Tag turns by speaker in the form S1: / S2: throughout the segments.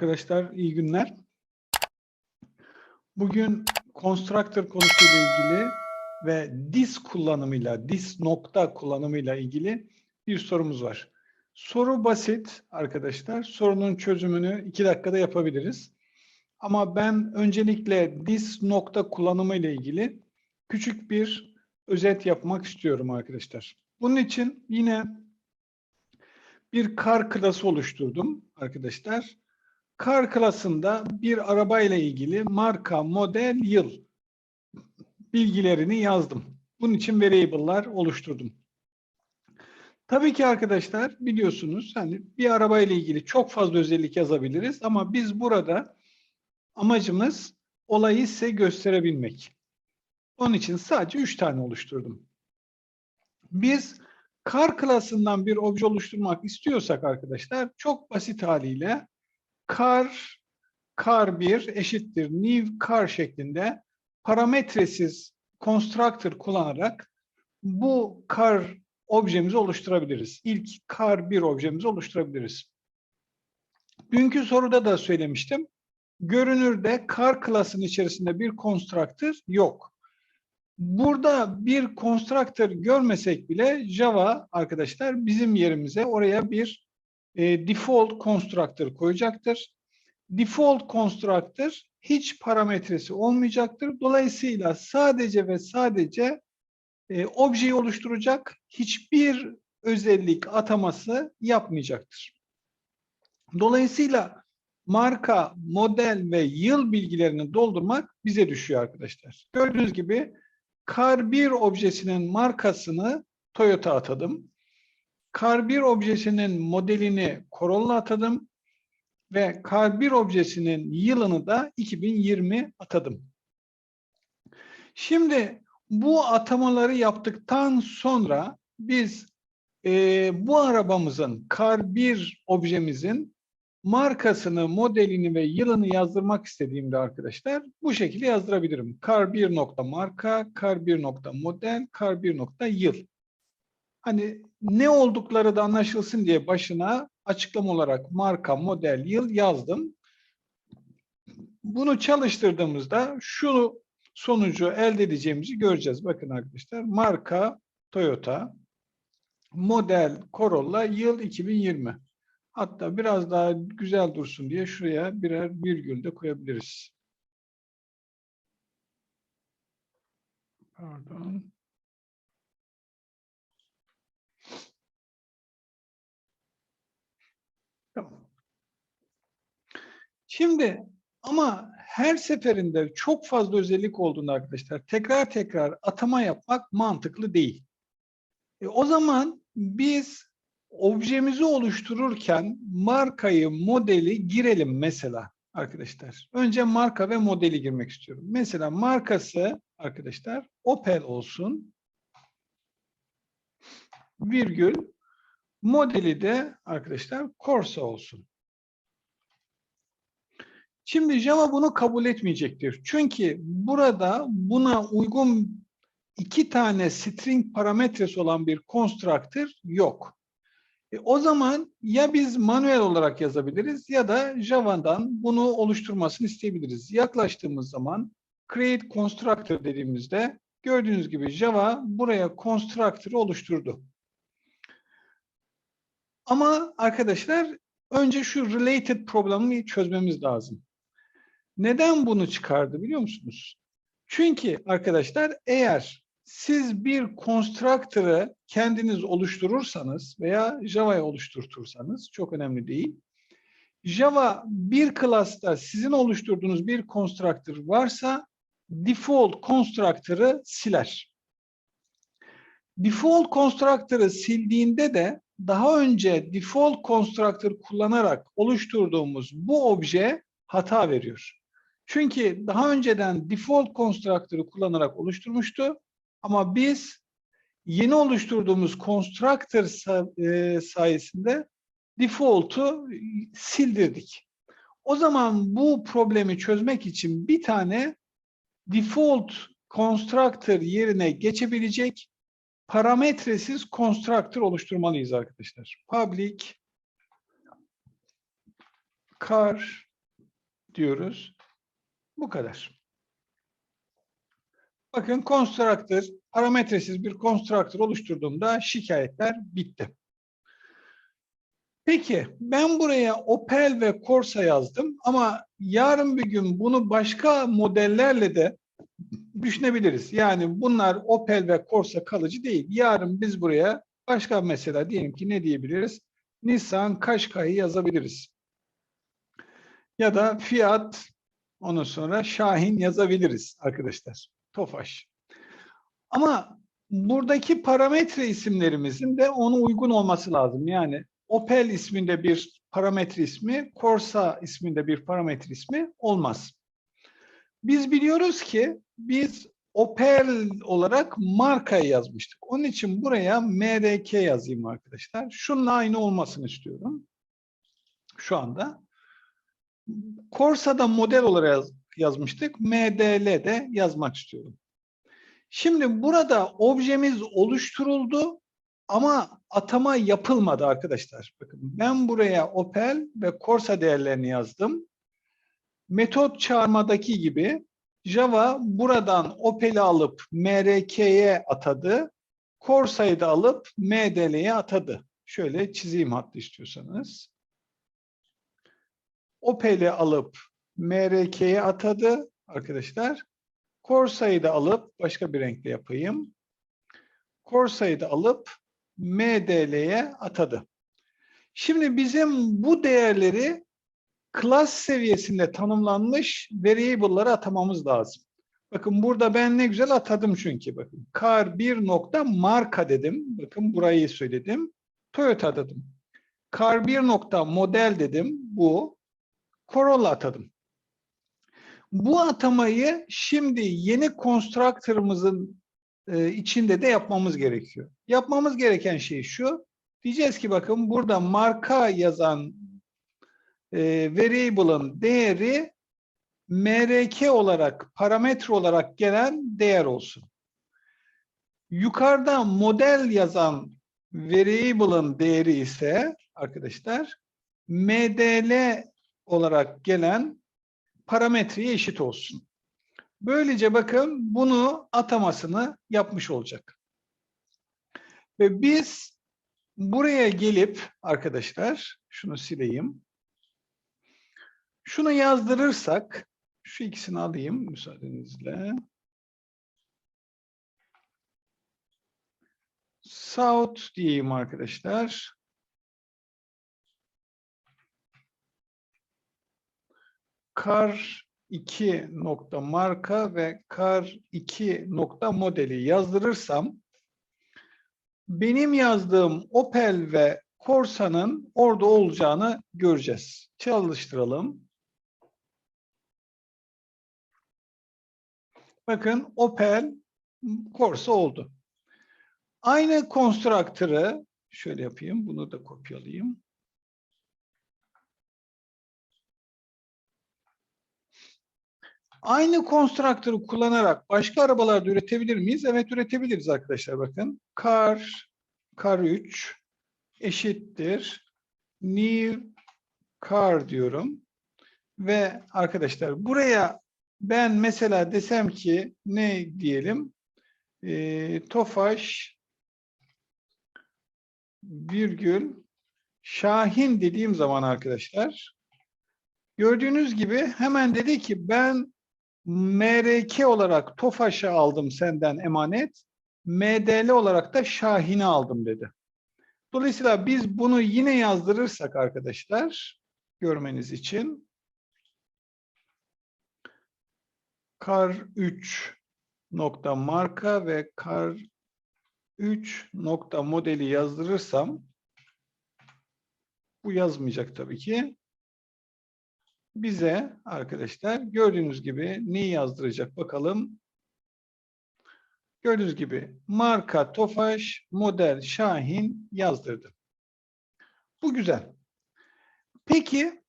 S1: Arkadaşlar iyi günler. Bugün constructor konusuyla ilgili ve this kullanımıyla, this nokta kullanımıyla ilgili bir sorumuz var. Soru basit arkadaşlar. Sorunun çözümünü iki dakikada yapabiliriz. Ama ben öncelikle this nokta kullanımı ile ilgili küçük bir özet yapmak istiyorum arkadaşlar. Bunun için yine bir kar klası oluşturdum arkadaşlar. Kar klasında bir araba ile ilgili marka, model, yıl bilgilerini yazdım. Bunun için variable'lar oluşturdum. Tabii ki arkadaşlar biliyorsunuz hani bir araba ile ilgili çok fazla özellik yazabiliriz ama biz burada amacımız olayı size gösterebilmek. Onun için sadece üç tane oluşturdum. Biz kar klasından bir obje oluşturmak istiyorsak arkadaşlar çok basit haliyle kar kar 1 eşittir new kar şeklinde parametresiz constructor kullanarak bu kar objemizi oluşturabiliriz. İlk kar 1 objemizi oluşturabiliriz. Dünkü soruda da söylemiştim. Görünürde kar klasının içerisinde bir constructor yok. Burada bir constructor görmesek bile Java arkadaşlar bizim yerimize oraya bir e, default constructor koyacaktır. Default constructor hiç parametresi olmayacaktır. Dolayısıyla sadece ve sadece e, objeyi oluşturacak hiçbir özellik ataması yapmayacaktır. Dolayısıyla marka, model ve yıl bilgilerini doldurmak bize düşüyor arkadaşlar. Gördüğünüz gibi kar 1 objesinin markasını Toyota atadım. Kar 1 objesinin modelini Corolla atadım ve kar 1 objesinin yılını da 2020 atadım. Şimdi bu atamaları yaptıktan sonra biz e, bu arabamızın kar 1 objemizin markasını, modelini ve yılını yazdırmak istediğimde arkadaşlar bu şekilde yazdırabilirim. Kar 1 nokta marka, kar 1 nokta model, kar 1 nokta yıl. Hani ne oldukları da anlaşılsın diye başına açıklama olarak marka, model, yıl yazdım. Bunu çalıştırdığımızda şu sonucu elde edeceğimizi göreceğiz. Bakın arkadaşlar marka Toyota, model Corolla, yıl 2020. Hatta biraz daha güzel dursun diye şuraya birer virgül de koyabiliriz. Pardon. Tamam. Şimdi ama her seferinde çok fazla özellik olduğunda arkadaşlar tekrar tekrar atama yapmak mantıklı değil. E, o zaman biz objemizi oluştururken markayı, modeli girelim mesela arkadaşlar. Önce marka ve modeli girmek istiyorum. Mesela markası arkadaşlar Opel olsun. Virgül modeli de arkadaşlar Corsa olsun. Şimdi Java bunu kabul etmeyecektir. Çünkü burada buna uygun iki tane string parametresi olan bir constructor yok. E, o zaman ya biz manuel olarak yazabiliriz ya da Java'dan bunu oluşturmasını isteyebiliriz. Yaklaştığımız zaman create constructor dediğimizde gördüğünüz gibi Java buraya constructor'ı oluşturdu. Ama arkadaşlar önce şu related problemi çözmemiz lazım. Neden bunu çıkardı biliyor musunuz? Çünkü arkadaşlar eğer siz bir constructor'ı kendiniz oluşturursanız veya Java'ya oluşturtursanız çok önemli değil. Java bir class'ta sizin oluşturduğunuz bir constructor varsa default constructor'ı siler. Default constructor'ı sildiğinde de daha önce default constructor kullanarak oluşturduğumuz bu obje hata veriyor. Çünkü daha önceden default constructor'ı kullanarak oluşturmuştu ama biz yeni oluşturduğumuz constructor e, sayesinde default'u sildirdik. O zaman bu problemi çözmek için bir tane default constructor yerine geçebilecek parametresiz constructor oluşturmalıyız arkadaşlar. Public car diyoruz. Bu kadar. Bakın constructor, parametresiz bir constructor oluşturduğumda şikayetler bitti. Peki ben buraya Opel ve Corsa yazdım ama yarın bir gün bunu başka modellerle de düşünebiliriz. Yani bunlar Opel ve Corsa kalıcı değil. Yarın biz buraya başka mesela diyelim ki ne diyebiliriz? Nissan Qashqai'yi yazabiliriz. Ya da Fiat ondan sonra Şahin yazabiliriz arkadaşlar. Tofaş. Ama buradaki parametre isimlerimizin de ona uygun olması lazım. Yani Opel isminde bir parametre ismi, Corsa isminde bir parametre ismi olmaz. Biz biliyoruz ki biz Opel olarak markayı yazmıştık. Onun için buraya MRK yazayım arkadaşlar. Şununla aynı olmasını istiyorum. Şu anda. Corsa'da model olarak yaz- yazmıştık. MDL'de yazmak istiyorum. Şimdi burada objemiz oluşturuldu ama atama yapılmadı arkadaşlar. Bakın ben buraya Opel ve Corsa değerlerini yazdım. Metot çağırmadaki gibi Java buradan Opel'i alıp MRK'ye atadı. Corsa'yı da alıp MDL'ye atadı. Şöyle çizeyim hatta istiyorsanız. Opel'i alıp MRK'ye atadı arkadaşlar. Corsa'yı da alıp başka bir renkle yapayım. Corsa'yı da alıp MDL'ye atadı. Şimdi bizim bu değerleri class seviyesinde tanımlanmış variable'lara atamamız lazım. Bakın burada ben ne güzel atadım çünkü bakın. Car 1 nokta marka dedim. Bakın burayı söyledim. Toyota dedim. Car 1 nokta model dedim. Bu. Corolla atadım. Bu atamayı şimdi yeni constructor'ımızın e, içinde de yapmamız gerekiyor. Yapmamız gereken şey şu. Diyeceğiz ki bakın burada marka yazan e, variable'ın değeri MRK olarak, parametre olarak gelen değer olsun. Yukarıda model yazan variable'ın değeri ise arkadaşlar MDL olarak gelen parametreye eşit olsun. Böylece bakın bunu atamasını yapmış olacak. Ve biz buraya gelip arkadaşlar şunu sileyim. Şunu yazdırırsak şu ikisini alayım müsaadenizle. South diyeyim arkadaşlar. Kar 2 nokta marka ve kar 2 nokta modeli yazdırırsam benim yazdığım Opel ve Corsa'nın orada olacağını göreceğiz. Çalıştıralım. Bakın Opel Corsa oldu. Aynı constructor'ı şöyle yapayım. Bunu da kopyalayayım. Aynı constructor'ı kullanarak başka arabalarda üretebilir miyiz? Evet üretebiliriz arkadaşlar bakın. Car, Car 3 eşittir new car diyorum. Ve arkadaşlar buraya ben mesela desem ki ne diyelim? E, Tofaş virgül Şahin dediğim zaman arkadaşlar gördüğünüz gibi hemen dedi ki ben MRK olarak Tofaş'ı aldım senden emanet. MDL olarak da Şahin'i aldım dedi. Dolayısıyla biz bunu yine yazdırırsak arkadaşlar görmeniz için kar 3 nokta marka ve kar 3 nokta modeli yazdırırsam bu yazmayacak tabii ki. Bize arkadaşlar gördüğünüz gibi neyi yazdıracak bakalım. Gördüğünüz gibi marka Tofaş, model Şahin yazdırdı. Bu güzel. Peki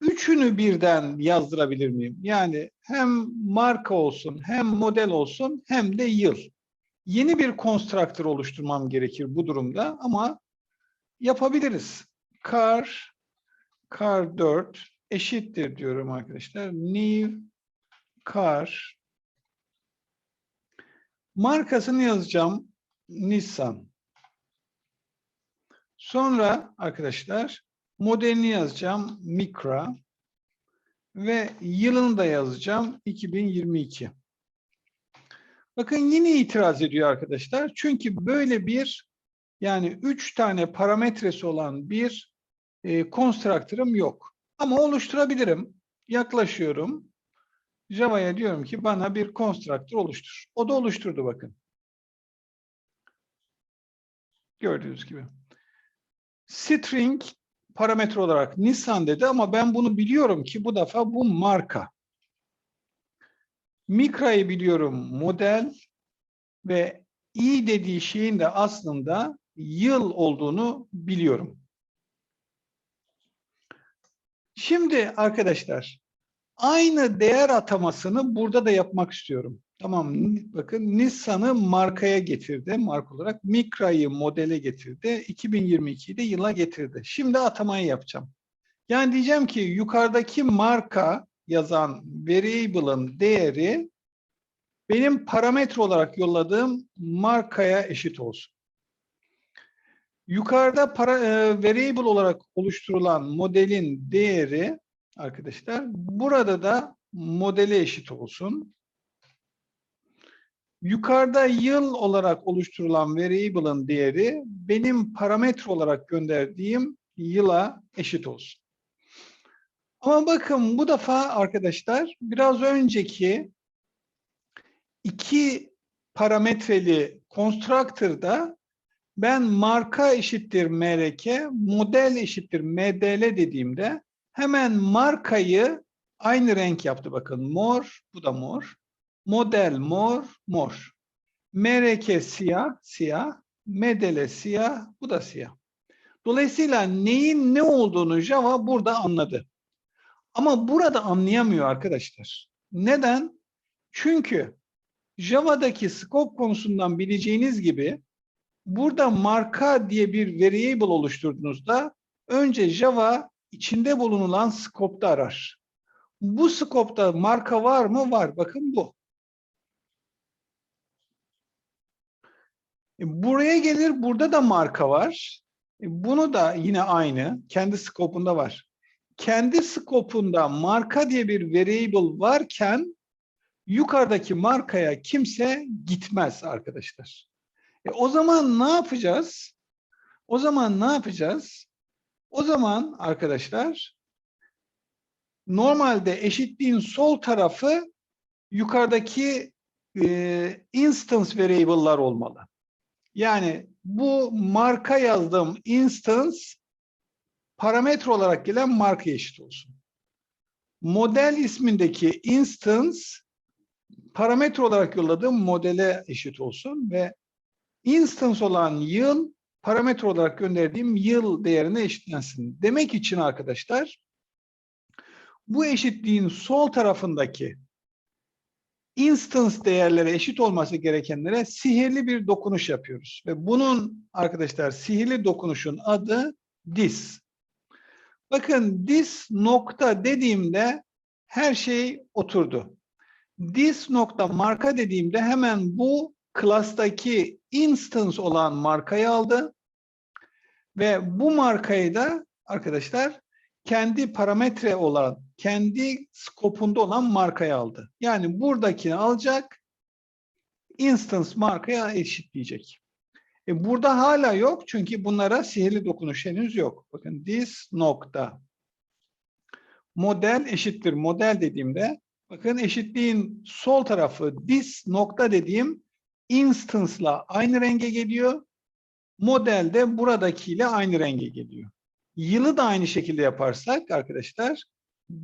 S1: üçünü birden yazdırabilir miyim? Yani hem marka olsun, hem model olsun, hem de yıl. Yeni bir constructor oluşturmam gerekir bu durumda ama yapabiliriz. Car, Car 4 eşittir diyorum arkadaşlar. New car markasını yazacağım. Nissan. Sonra arkadaşlar modelini yazacağım. Micra ve yılını da yazacağım 2022. Bakın yine itiraz ediyor arkadaşlar. Çünkü böyle bir yani üç tane parametresi olan bir e, constructor'ım yok. Ama oluşturabilirim. Yaklaşıyorum. Java'ya diyorum ki bana bir constructor oluştur. O da oluşturdu bakın. Gördüğünüz gibi. String parametre olarak Nissan dedi ama ben bunu biliyorum ki bu defa bu marka. Mikra'yı biliyorum model ve i dediği şeyin de aslında yıl olduğunu biliyorum. Şimdi arkadaşlar aynı değer atamasını burada da yapmak istiyorum. Tamam bakın Nissan'ı markaya getirdi marka olarak. Mikra'yı modele getirdi. 2022'de yıla getirdi. Şimdi atamayı yapacağım. Yani diyeceğim ki yukarıdaki marka yazan variable'ın değeri benim parametre olarak yolladığım markaya eşit olsun. Yukarıda para, e, variable olarak oluşturulan modelin değeri arkadaşlar burada da modele eşit olsun. Yukarıda yıl olarak oluşturulan variable'ın değeri benim parametre olarak gönderdiğim yıla eşit olsun. Ama bakın bu defa arkadaşlar biraz önceki iki parametreli constructor'da ben marka eşittir MRK, model eşittir MDL dediğimde hemen markayı aynı renk yaptı bakın. Mor, bu da mor. Model mor, mor. MRK siyah, siyah. MDL siyah, bu da siyah. Dolayısıyla neyin ne olduğunu Java burada anladı. Ama burada anlayamıyor arkadaşlar. Neden? Çünkü Java'daki scope konusundan bileceğiniz gibi burada marka diye bir variable oluşturduğunuzda önce Java içinde bulunulan scope'da arar. Bu scope'da marka var mı? Var. Bakın bu. E, buraya gelir, burada da marka var. E, bunu da yine aynı, kendi skopunda var. Kendi skopunda marka diye bir variable varken yukarıdaki markaya kimse gitmez arkadaşlar. E, o zaman ne yapacağız? O zaman ne yapacağız? O zaman arkadaşlar normalde eşitliğin sol tarafı yukarıdaki e, instance variable'lar olmalı. Yani bu marka yazdığım instance parametre olarak gelen marka eşit olsun. Model ismindeki instance parametre olarak yolladığım modele eşit olsun ve instance olan yıl parametre olarak gönderdiğim yıl değerine eşitlensin. Demek için arkadaşlar bu eşitliğin sol tarafındaki instance değerlere eşit olması gerekenlere sihirli bir dokunuş yapıyoruz. Ve bunun arkadaşlar sihirli dokunuşun adı this. Bakın this nokta dediğimde her şey oturdu. This nokta marka dediğimde hemen bu class'taki instance olan markayı aldı. Ve bu markayı da arkadaşlar kendi parametre olan, kendi skopunda olan markayı aldı. Yani buradakini alacak, instance markaya eşitleyecek. E burada hala yok çünkü bunlara sihirli dokunuş henüz yok. Bakın this nokta model eşittir model dediğimde bakın eşitliğin sol tarafı this nokta dediğim instance'la aynı renge geliyor. Model de buradakiyle aynı renge geliyor. Yılı da aynı şekilde yaparsak arkadaşlar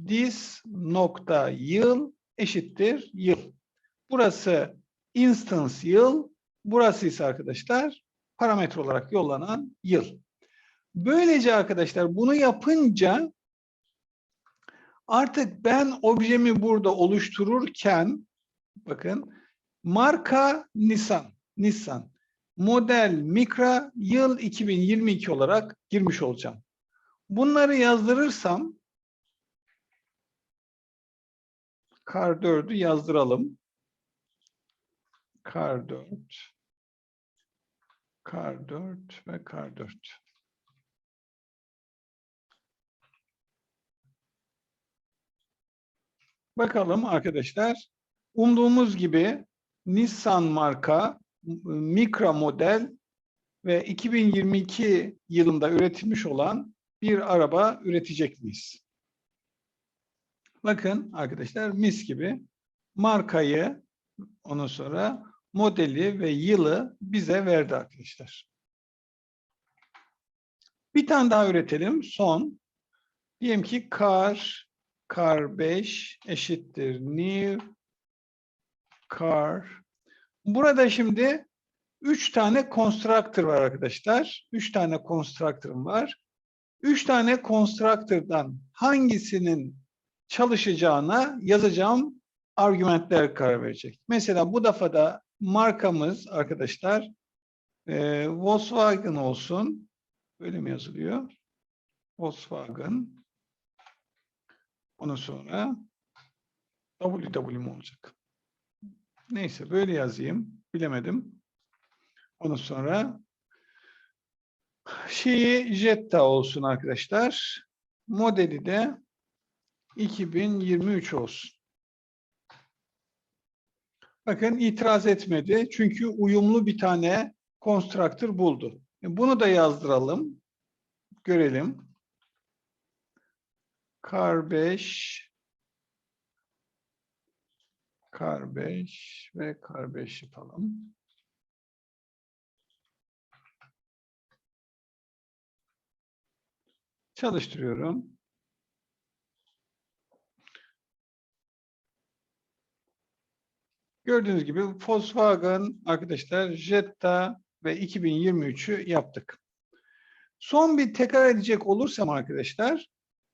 S1: this nokta yıl eşittir yıl. Burası instance yıl, burası ise arkadaşlar parametre olarak yollanan yıl. Böylece arkadaşlar bunu yapınca artık ben objemi burada oluştururken bakın marka Nissan, Nissan, model Mikra, yıl 2022 olarak girmiş olacağım. Bunları yazdırırsam kar 4'ü yazdıralım. Kar 4 kar 4 ve kar 4. Bakalım arkadaşlar. Umduğumuz gibi Nissan marka mikro model ve 2022 yılında üretilmiş olan bir araba üretecek miyiz? Bakın arkadaşlar mis gibi markayı ondan sonra modeli ve yılı bize verdi arkadaşlar. Bir tane daha üretelim. Son. Diyelim ki car, car 5 eşittir new car. Burada şimdi üç tane constructor var arkadaşlar. Üç tane constructor'ım var. Üç tane constructor'dan hangisinin çalışacağına yazacağım argümanlar karar verecek. Mesela bu defa da markamız arkadaşlar e, Volkswagen olsun. Böyle mi yazılıyor? Volkswagen. Ondan sonra WW mu olacak? Neyse böyle yazayım. Bilemedim. Ondan sonra şeyi Jetta olsun arkadaşlar. Modeli de 2023 olsun. Bakın itiraz etmedi. Çünkü uyumlu bir tane constructor buldu. E, bunu da yazdıralım. Görelim. Kar 5 Kar 5 ve Kar 5 yapalım. Çalıştırıyorum. Gördüğünüz gibi Volkswagen arkadaşlar Jetta ve 2023'ü yaptık. Son bir tekrar edecek olursam arkadaşlar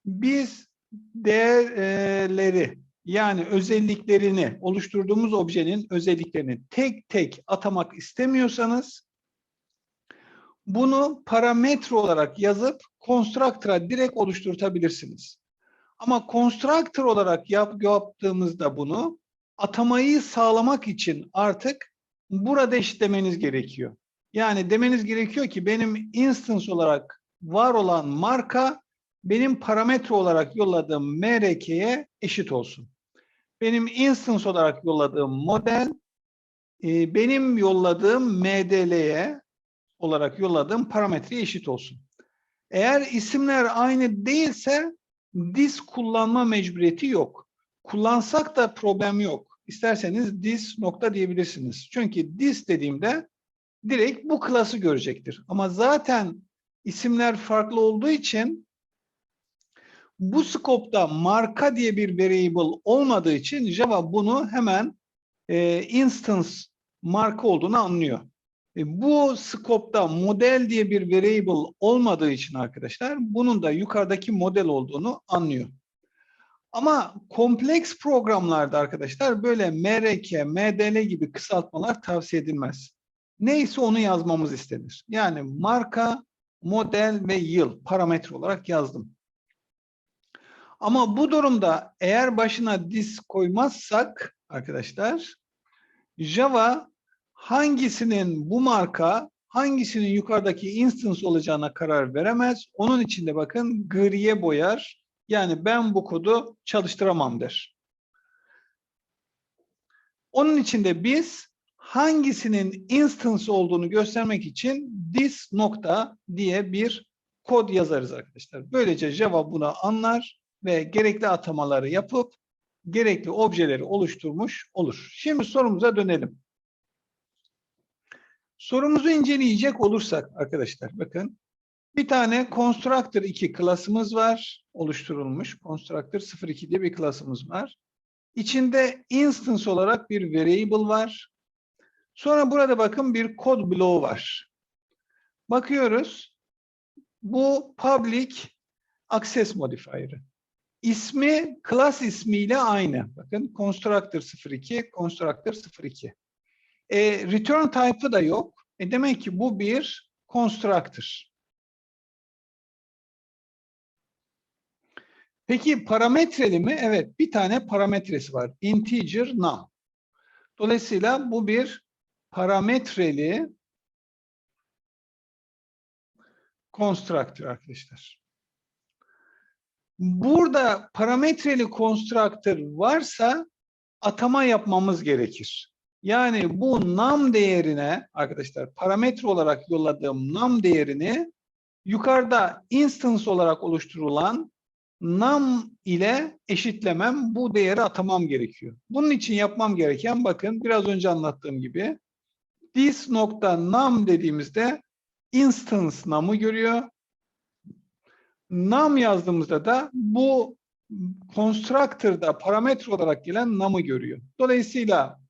S1: biz değerleri yani özelliklerini oluşturduğumuz objenin özelliklerini tek tek atamak istemiyorsanız bunu parametre olarak yazıp constructor'a direkt oluşturtabilirsiniz. Ama constructor olarak yap, yaptığımızda bunu atamayı sağlamak için artık burada eşitlemeniz gerekiyor. Yani demeniz gerekiyor ki benim instance olarak var olan marka benim parametre olarak yolladığım MRK'ye eşit olsun. Benim instance olarak yolladığım model e, benim yolladığım MDL'ye olarak yolladığım parametreye eşit olsun. Eğer isimler aynı değilse dis kullanma mecburiyeti yok. Kullansak da problem yok. İsterseniz this nokta diyebilirsiniz. Çünkü this dediğimde direkt bu klası görecektir. Ama zaten isimler farklı olduğu için bu skopta marka diye bir variable olmadığı için Java bunu hemen e, instance marka olduğunu anlıyor. E, bu skopta model diye bir variable olmadığı için arkadaşlar bunun da yukarıdaki model olduğunu anlıyor. Ama kompleks programlarda arkadaşlar böyle MRK, MDL gibi kısaltmalar tavsiye edilmez. Neyse onu yazmamız istenir. Yani marka, model ve yıl parametre olarak yazdım. Ama bu durumda eğer başına dis koymazsak arkadaşlar Java hangisinin bu marka hangisinin yukarıdaki instance olacağına karar veremez. Onun için de bakın griye boyar yani ben bu kodu çalıştıramam der. Onun için de biz hangisinin instance olduğunu göstermek için this nokta diye bir kod yazarız arkadaşlar. Böylece Java bunu anlar ve gerekli atamaları yapıp gerekli objeleri oluşturmuş olur. Şimdi sorumuza dönelim. Sorumuzu inceleyecek olursak arkadaşlar bakın bir tane constructor 2 klasımız var. Oluşturulmuş. Constructor 02 diye bir klasımız var. İçinde instance olarak bir variable var. Sonra burada bakın bir kod bloğu var. Bakıyoruz. Bu public access modifier'ı. İsmi class ismiyle aynı. Bakın constructor 02, constructor 02. E, return type'ı da yok. E demek ki bu bir constructor. Peki parametreli mi? Evet, bir tane parametresi var. Integer num. Dolayısıyla bu bir parametreli constructor arkadaşlar. Burada parametreli constructor varsa atama yapmamız gerekir. Yani bu num değerine arkadaşlar parametre olarak yolladığım num değerini yukarıda instance olarak oluşturulan num ile eşitlemem, bu değeri atamam gerekiyor. Bunun için yapmam gereken bakın biraz önce anlattığım gibi this nokta num dediğimizde instance num'u görüyor. Num yazdığımızda da bu constructor'da parametre olarak gelen num'ı görüyor. Dolayısıyla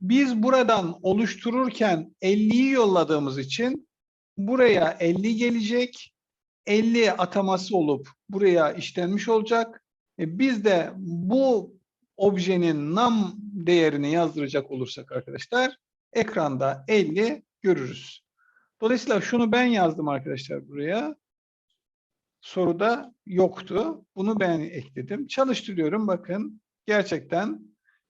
S1: biz buradan oluştururken 50'yi yolladığımız için buraya 50 gelecek. 50 ataması olup buraya işlenmiş olacak. E biz de bu objenin num değerini yazdıracak olursak arkadaşlar ekranda 50 görürüz. Dolayısıyla şunu ben yazdım arkadaşlar buraya. Soruda yoktu. Bunu ben ekledim. Çalıştırıyorum. Bakın gerçekten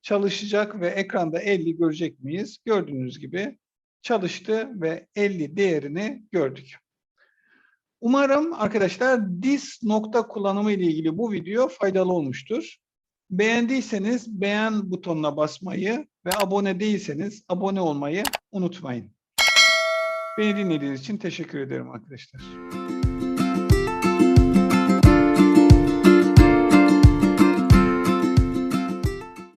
S1: çalışacak ve ekranda 50 görecek miyiz? Gördüğünüz gibi çalıştı ve 50 değerini gördük. Umarım arkadaşlar this nokta kullanımı ile ilgili bu video faydalı olmuştur. Beğendiyseniz beğen butonuna basmayı ve abone değilseniz abone olmayı unutmayın. Beni dinlediğiniz için teşekkür ederim arkadaşlar.